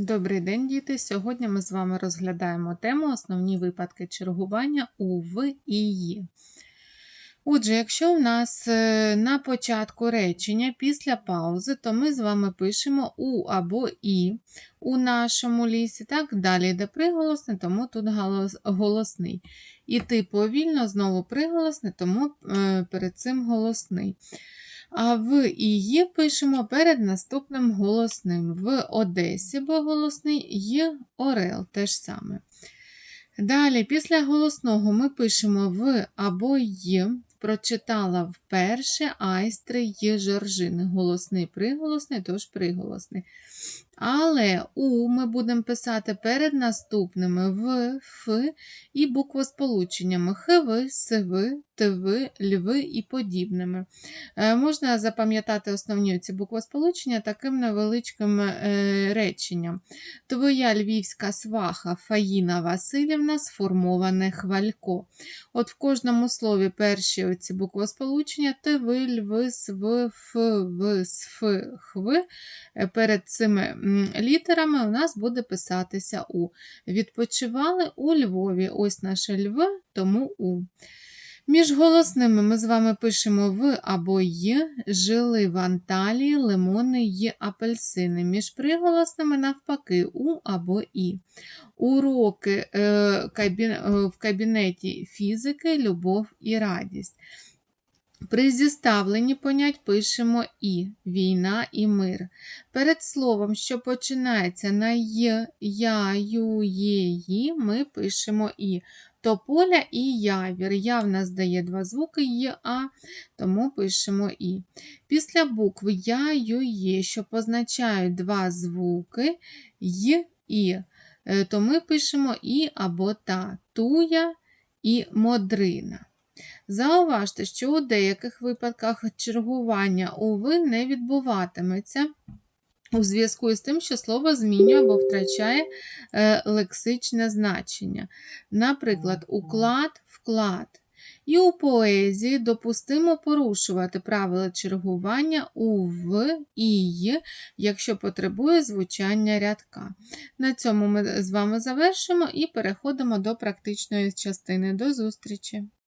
Добрий день, діти! Сьогодні ми з вами розглядаємо тему Основні випадки чергування у В і «ї». Отже, якщо у нас е, на початку речення після паузи, то ми з вами пишемо У або І у нашому лісі. Так, далі йде приголосне, тому тут голос- голосний. Іти повільно, знову приголосне, тому е, перед цим голосний. А в «і» пишемо перед наступним голосним. В Одесі, бо голосний є Орел теж саме. Далі, після голосного ми пишемо в або й, прочитала вперше айстри є жоржини. Голосний приголосний, тож приголосний. Але у ми будемо писати перед наступними в, ф і буквосполученнями хв, св, тв, льви і подібними. Е, Можна запам'ятати основні ці буквосполучення таким невеличким е, реченням. Твоя львівська сваха Фаїна Васильівна сформоване хвалько. От в кожному слові перші оці буквосполучення тв, льви, св, ф, в, сф, хв. Е, Перед цими літерами у нас буде писатися У. Відпочивали у Львові. Ось наше льв, тому У. Між голосними ми з вами пишемо в або й, жили в Анталії, лимони й апельсини. Між приголосними навпаки у або і. Уроки е, е, в кабінеті фізики, любов і радість. При зіставленні понять пишемо і війна і мир. Перед словом, що починається на й, я, ю, є, ї, ми пишемо і. Тополя і явір. Я в нас дає два звуки є, а, тому пишемо і. Після букв я, ю, є, що позначають два звуки й, і, е, то ми пишемо і або та, туя і модрина. Зауважте, що у деяких випадках чергування уви не відбуватиметься у зв'язку із тим, що слово змінює або втрачає е, лексичне значення. Наприклад, уклад, вклад. І у поезії допустимо порушувати правила чергування у в і якщо потребує звучання рядка. На цьому ми з вами завершимо і переходимо до практичної частини. До зустрічі!